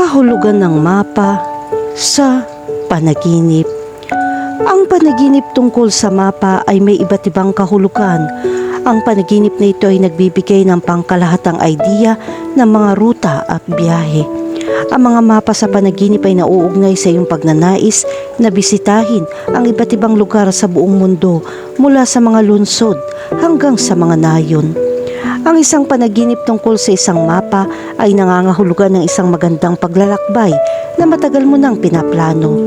Kahulugan ng mapa sa panaginip. Ang panaginip tungkol sa mapa ay may iba't ibang kahulugan. Ang panaginip na ito ay nagbibigay ng pangkalahatang idea ng mga ruta at biyahe. Ang mga mapa sa panaginip ay nauugnay sa iyong pagnanais na bisitahin ang iba't ibang lugar sa buong mundo mula sa mga lunsod hanggang sa mga nayon. Ang isang panaginip tungkol sa isang mapa ay nangangahulugan ng isang magandang paglalakbay na matagal mo nang pinaplano.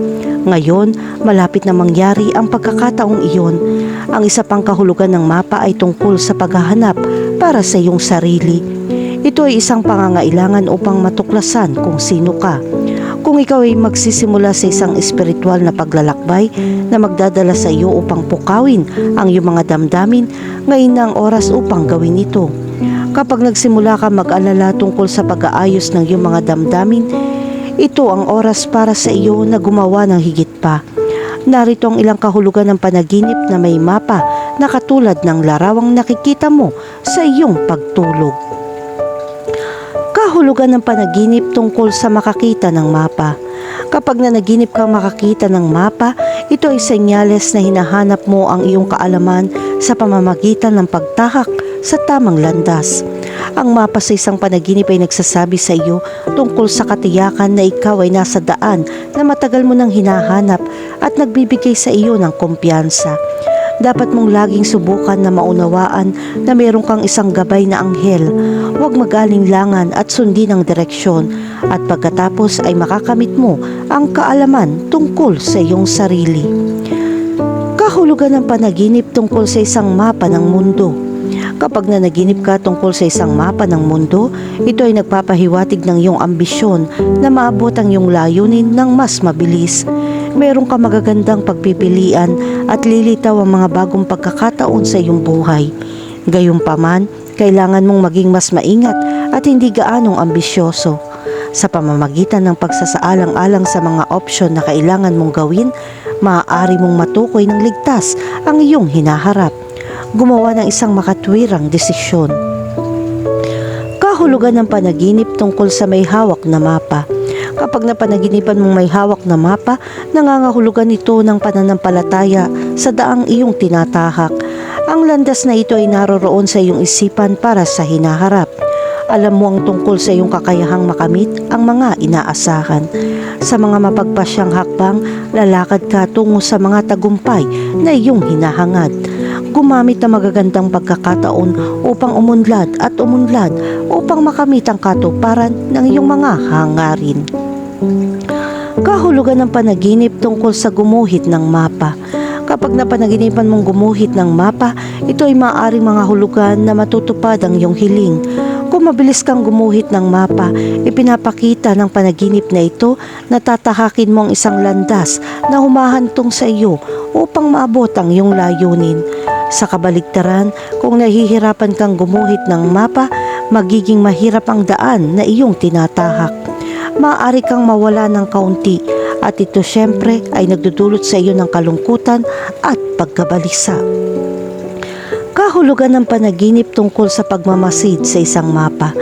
Ngayon, malapit na mangyari ang pagkakataong iyon. Ang isa pang kahulugan ng mapa ay tungkol sa paghahanap para sa iyong sarili. Ito ay isang pangangailangan upang matuklasan kung sino ka. Kung ikaw ay magsisimula sa isang espiritual na paglalakbay na magdadala sa iyo upang pukawin ang iyong mga damdamin, ngayon na ang oras upang gawin ito. Kapag nagsimula ka mag-alala tungkol sa pag-aayos ng iyong mga damdamin, ito ang oras para sa iyo na gumawa ng higit pa. Narito ang ilang kahulugan ng panaginip na may mapa na katulad ng larawang nakikita mo sa iyong pagtulog. Kahulugan ng panaginip tungkol sa makakita ng mapa. Kapag nanaginip kang makakita ng mapa, ito ay senyales na hinahanap mo ang iyong kaalaman sa pamamagitan ng pagtahak sa tamang landas. Ang mapa sa isang panaginip ay nagsasabi sa iyo tungkol sa katiyakan na ikaw ay nasa daan na matagal mo nang hinahanap at nagbibigay sa iyo ng kumpiyansa. Dapat mong laging subukan na maunawaan na meron kang isang gabay na anghel. Huwag magalinlangan at sundin ang direksyon at pagkatapos ay makakamit mo ang kaalaman tungkol sa iyong sarili. Kahulugan ng panaginip tungkol sa isang mapa ng mundo. Kapag nanaginip ka tungkol sa isang mapa ng mundo, ito ay nagpapahiwatig ng iyong ambisyon na maabot ang iyong layunin ng mas mabilis. Meron ka magagandang pagpipilian at lilitaw ang mga bagong pagkakataon sa iyong buhay. Gayunpaman, kailangan mong maging mas maingat at hindi gaanong ambisyoso. Sa pamamagitan ng pagsasaalang-alang sa mga opsyon na kailangan mong gawin, maaari mong matukoy ng ligtas ang iyong hinaharap. Gumawa ng isang makatwirang desisyon. Kahulugan ng panaginip tungkol sa may hawak na mapa. Kapag napanaginipan mong may hawak na mapa, nangangahulugan ito ng pananampalataya sa daang iyong tinatahak. Ang landas na ito ay naroroon sa iyong isipan para sa hinaharap. Alam mo ang tungkol sa iyong kakayahang makamit ang mga inaasahan. Sa mga mapagpasyang hakbang, lalakad ka tungo sa mga tagumpay na iyong hinahangad. Gumamit ng magagandang pagkakataon upang umunlad at umunlad upang makamit ang katuparan ng iyong mga hangarin. Kahulugan ng panaginip tungkol sa gumuhit ng mapa. Kapag napanaginipan mong gumuhit ng mapa, ito ay maaaring mga hulugan na matutupad ang iyong hiling. Kung mabilis kang gumuhit ng mapa, ipinapakita ng panaginip na ito na tatahakin mo ang isang landas na humahantong sa iyo upang maabot ang iyong layunin. Sa kabaligtaran, kung nahihirapan kang gumuhit ng mapa, magiging mahirap ang daan na iyong tinatahak. Maaari kang mawala ng kaunti at ito syempre ay nagdudulot sa iyo ng kalungkutan at pagkabalisa. Kahulugan ng panaginip tungkol sa pagmamasid sa isang mapa.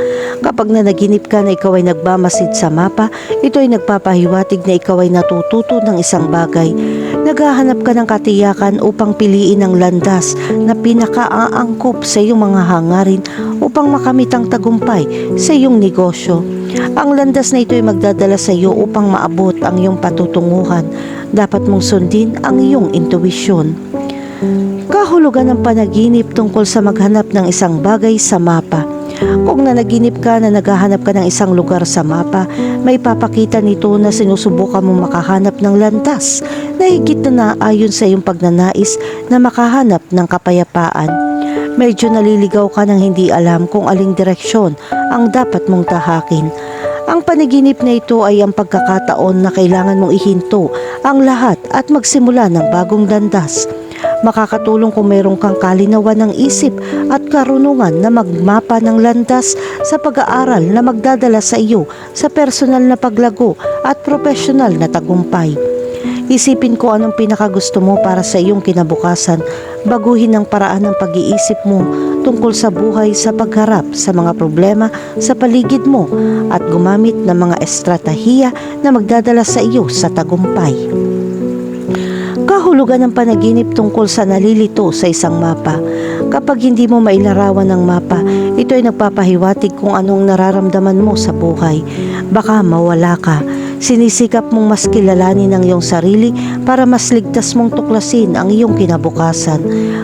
Kapag nanaginip ka na ikaw ay nagmamasid sa mapa, ito ay nagpapahiwatig na ikaw ay natututo ng isang bagay. Naghahanap ka ng katiyakan upang piliin ang landas na pinakaaangkop sa iyong mga hangarin upang makamit ang tagumpay sa iyong negosyo. Ang landas na ito ay magdadala sa iyo upang maabot ang iyong patutunguhan. Dapat mong sundin ang iyong intuwisyon. Kahulugan ng panaginip tungkol sa maghanap ng isang bagay sa mapa. Kung nanaginip ka na naghahanap ka ng isang lugar sa mapa, may papakita nito na sinusubukan mong makahanap ng landas na higit na naayon sa iyong pagnanais na makahanap ng kapayapaan. Medyo naliligaw ka nang hindi alam kung aling direksyon ang dapat mong tahakin. Ang panaginip na ito ay ang pagkakataon na kailangan mong ihinto ang lahat at magsimula ng bagong landas. Makakatulong kung mayroon kang kalinawan ng isip at karunungan na magmapa ng landas sa pag-aaral na magdadala sa iyo sa personal na paglago at profesional na tagumpay. Isipin ko anong pinakagusto mo para sa iyong kinabukasan, baguhin ang paraan ng pag-iisip mo tungkol sa buhay sa pagharap sa mga problema sa paligid mo at gumamit ng mga estratahiya na magdadala sa iyo sa tagumpay. Kahulugan ng panaginip tungkol sa nalilito sa isang mapa. Kapag hindi mo mailarawan ng mapa, ito ay nagpapahiwatig kung anong nararamdaman mo sa buhay. Baka mawala ka. Sinisikap mong mas kilalanin ang iyong sarili para mas ligtas mong tuklasin ang iyong kinabukasan.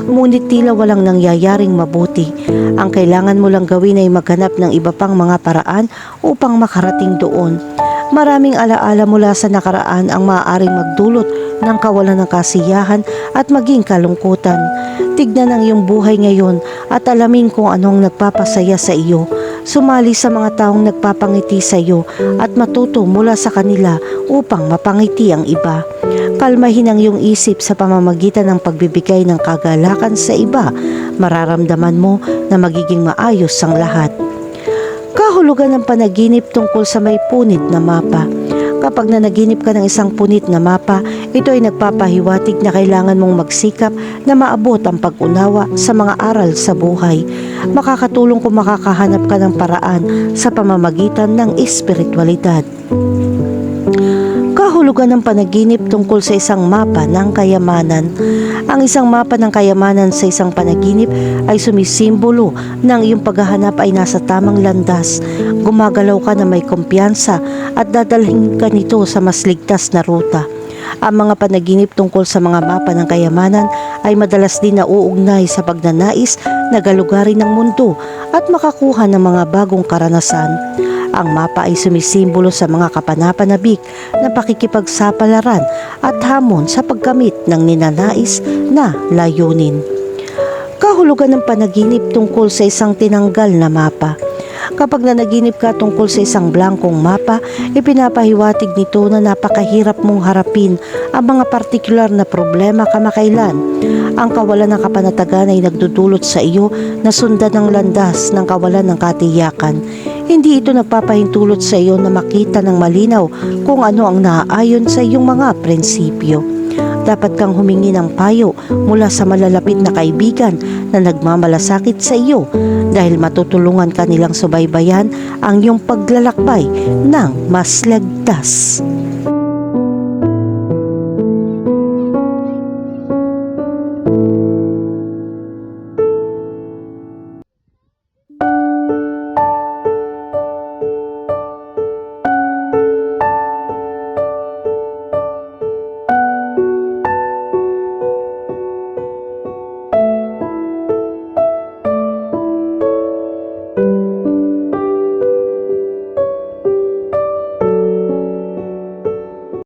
Ngunit tila walang nangyayaring mabuti. Ang kailangan mo lang gawin ay maghanap ng iba pang mga paraan upang makarating doon. Maraming alaala mula sa nakaraan ang maaaring magdulot ng kawalan ng kasiyahan at maging kalungkutan. Tignan ang iyong buhay ngayon at alamin kung anong nagpapasaya sa iyo. Sumali sa mga taong nagpapangiti sa iyo at matuto mula sa kanila upang mapangiti ang iba. Kalmahin ang iyong isip sa pamamagitan ng pagbibigay ng kagalakan sa iba. Mararamdaman mo na magiging maayos ang lahat. Kahulugan ng panaginip tungkol sa may punit na mapa. Kapag nanaginip ka ng isang punit na mapa, ito ay nagpapahiwatig na kailangan mong magsikap na maabot ang pag-unawa sa mga aral sa buhay. Makakatulong kung makakahanap ka ng paraan sa pamamagitan ng espiritualidad. Kahulugan ng panaginip tungkol sa isang mapa ng kayamanan. Ang isang mapa ng kayamanan sa isang panaginip ay sumisimbolo ng iyong paghahanap ay nasa tamang landas. Gumagalaw ka na may kumpiyansa at dadalhin ka nito sa mas ligtas na ruta. Ang mga panaginip tungkol sa mga mapa ng kayamanan ay madalas din nauugnay sa pagnanais na galugarin ng mundo at makakuha ng mga bagong karanasan. Ang mapa ay sumisimbolo sa mga kapanapanabik na pakikipagsapalaran at hamon sa paggamit ng ninanais na layunin. Kahulugan ng panaginip tungkol sa isang tinanggal na mapa. Kapag nanaginip ka tungkol sa isang blankong mapa, ipinapahiwatig nito na napakahirap mong harapin ang mga partikular na problema kamakailan. Ang kawalan ng kapanatagan ay nagdudulot sa iyo na sundan ng landas ng kawalan ng katiyakan. Hindi ito nagpapahintulot sa iyo na makita ng malinaw kung ano ang naaayon sa iyong mga prinsipyo. Dapat kang humingi ng payo mula sa malalapit na kaibigan na nagmamalasakit sa iyo dahil matutulungan ka nilang subaybayan ang iyong paglalakbay ng mas lagdas.